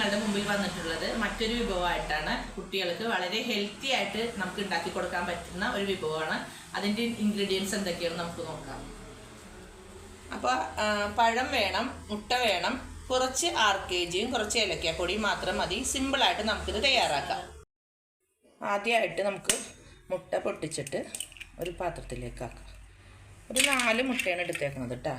നിങ്ങളുടെ മുമ്പിൽ വന്നിട്ടുള്ളത് മറ്റൊരു വിഭവമായിട്ടാണ്. കുട്ടികൾക്ക് വളരെ ഹെൽത്തി ആയിട്ട് നമുക്ക് ഉണ്ടാക്കി കൊടുക്കാൻ പറ്റുന്ന ഒരു വിഭവമാണ്. അതിന്റെ ഇൻഗ്രീഡിയൻസ് എന്തൊക്കെയാണെന്ന് നമുക്ക് നോക്കാം. അപ്പോൾ പഴം വേണം മുട്ട വേണം കുറച്ച് ആർ കെ ജിയും കുറച്ച് ഏലക്കാപ്പൊടിയും മാത്രം മതി. സിമ്പിളായിട്ട് നമുക്കിത് തയ്യാറാക്കാം. ആദ്യമായിട്ട് നമുക്ക് മുട്ട പൊട്ടിച്ചിട്ട് ഒരു പാത്രത്തിലേക്കാക്കാം. ഒരു നാല് മുട്ടയാണ് എടുത്തേക്കുന്നത് കേട്ടോ.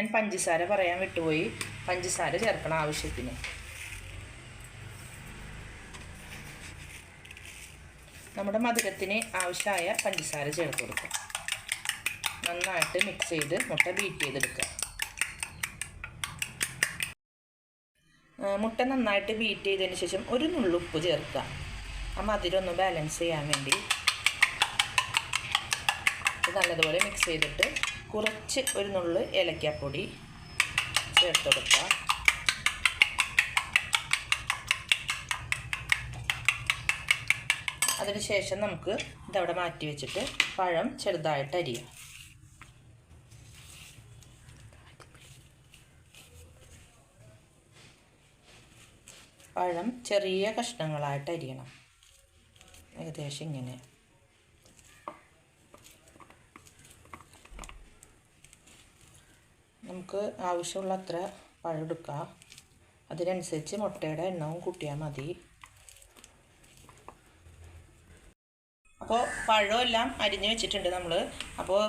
ഞാൻ പഞ്ചസാര പറയാൻ വിട്ടുപോയി. പഞ്ചസാര ചേർക്കണം ആവശ്യത്തിന്. നമ്മുടെ മധുരത്തിന് ആവശ്യമായ പഞ്ചസാര ചേർത്ത് കൊടുക്കാം നന്നായിട്ട് മിക്സ് ചെയ്ത് മുട്ട ബീറ്റ് ചെയ്തെടുക്കുക. മുട്ട നന്നായിട്ട് ബീറ്റ് ചെയ്തതിന് ശേഷം ഒരു നുള്ളുപ്പ് ചേർക്കുക. ആ മധുരം ഒന്ന് ബാലൻസ് ചെയ്യാൻ വേണ്ടി. നല്ലതുപോലെ മിക്സ് ചെയ്തിട്ട് കുറച്ച് ഒരു നുള്ള് ഏലക്കാപ്പൊടി ചേർത്ത് കൊടുക്കുക അതിനുശേഷം നമുക്ക് ഇതവിടെ മാറ്റി വെച്ചിട്ട് പഴം ചെറുതായിട്ട് അരിയാം. പഴം ചെറിയ കഷ്ണങ്ങളായിട്ട് അരിയണം. ഏകദേശം ഇങ്ങനെ. നമുക്ക് ആവശ്യമുള്ള അത്ര പഴം എടുക്കാം അതിനനുസരിച്ച് മുട്ടയുടെ എണ്ണവും കൂട്ടിയാൽ മതി. അപ്പോൾ പഴമെല്ലാം അരിഞ്ഞ് വെച്ചിട്ടുണ്ട് നമ്മൾ അപ്പോൾ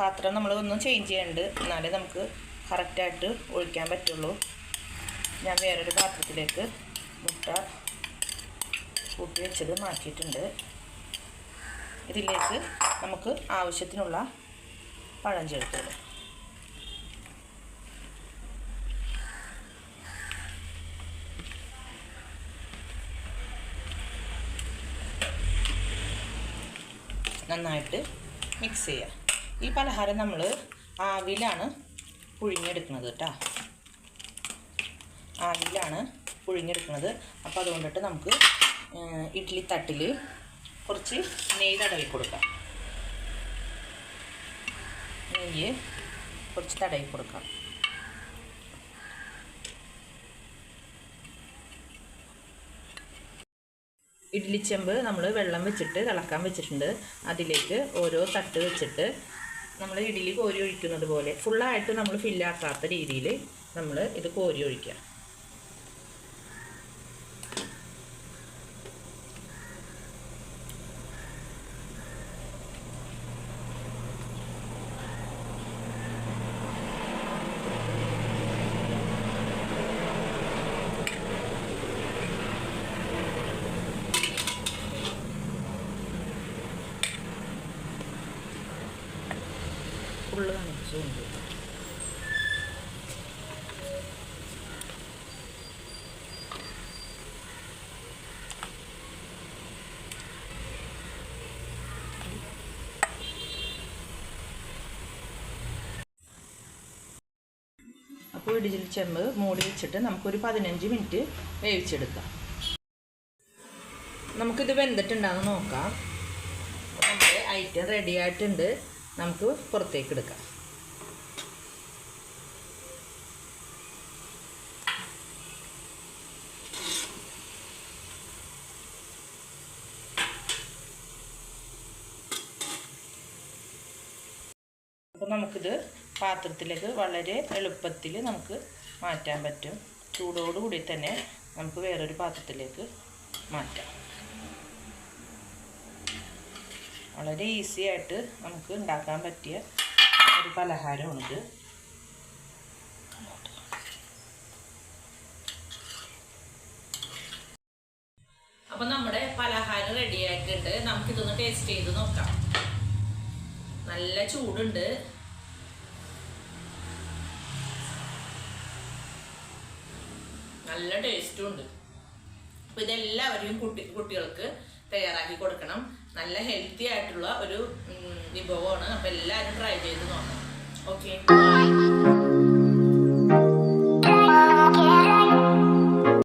പാത്രം നമ്മൾ ഒന്നും ചേഞ്ച് ചെയ്യേണ്ട എന്നാലേ നമുക്ക് കറക്റ്റായിട്ട് ഒഴിക്കാൻ പറ്റുള്ളൂ. ഞാൻ വേറൊരു പാത്രത്തിലേക്ക് മുട്ട കൂട്ടി വെച്ചത് മാറ്റിയിട്ടുണ്ട്. ഇതിലേക്ക് നമുക്ക് ആവശ്യത്തിനുള്ള പഴം ചേർത്തോളൂ നന്നായിട്ട് മിക്സ് ചെയ്യുക ഈ പലഹാരം നമ്മൾ ആവിയിലാണ് പുഴുങ്ങിയെടുക്കുന്നത് കേട്ടോ ആവിയിലാണ് പുഴുങ്ങിയെടുക്കുന്നത്. അപ്പോൾ അതുകൊണ്ടിട്ട് നമുക്ക് ഇഡ്ഡലി തട്ടിൽ കുറച്ച് നെയ്യ് തടവി കൊടുക്കാം. നെയ്യ് കുറച്ച് തടവി കൊടുക്കാം. ഇഡ്ലിച്ചെമ്പ് നമ്മൾ വെള്ളം വെച്ചിട്ട് തിളക്കാൻ വെച്ചിട്ടുണ്ട്. അതിലേക്ക് ഓരോ തട്ട് വെച്ചിട്ട് നമ്മൾ ഇഡ്ഡലി കോരി ഒഴിക്കുന്നത് പോലെ. ഫുള്ളായിട്ട് നമ്മൾ ഫില്ലാക്കാത്ത രീതിയിൽ നമ്മൾ ഇത് കോരി ഒഴിക്കുക. ഫുള്ള് കാണിച്ചു കൊണ്ട് അപ്പോൾ ഇടിച്ചിൽ ചെമ്പ് മൂടി വെച്ചിട്ട് നമുക്കൊരു പതിനഞ്ച് മിനിറ്റ് വേവിച്ചെടുക്കാം. നമുക്കിത് വെന്തിട്ടുണ്ടാകുന്ന നോക്കാം. നമ്മുടെ ഐറ്റം റെഡി ആയിട്ടുണ്ട്. നമുക്ക് പുറത്തേക്ക് എടുക്കാം. അപ്പോൾ നമുക്കിത് പാത്രത്തിലേക്ക് വളരെ എളുപ്പത്തിൽ നമുക്ക് മാറ്റാൻ പറ്റും. ചൂടോടുകൂടി തന്നെ നമുക്ക് വേറൊരു പാത്രത്തിലേക്ക് മാറ്റാം. വളരെ ഈസി ആയിട്ട് നമുക്ക് ഉണ്ടാക്കാൻ പറ്റിയ ഒരു പലഹാരമാണിത് അപ്പൊ നമ്മുടെ പലഹാരം റെഡി ആയിട്ടുണ്ട്. നമുക്കിതൊന്ന് ടേസ്റ്റ് ചെയ്ത് നോക്കാം. നല്ല ചൂടുണ്ട്. നല്ല ടേസ്റ്റും ഉണ്ട്. അപ്പൊ ഇതെല്ലാവരും കുട്ടി കുട്ടികൾക്ക് തയ്യാറാക്കി കൊടുക്കണം. നല്ല ഹെൽത്തി ആയിട്ടുള്ള ഒരു വിഭവമാണ്. അപ്പൊ എല്ലാവരും ട്രൈ ചെയ്ത് നോക്കാം ഓക്കെ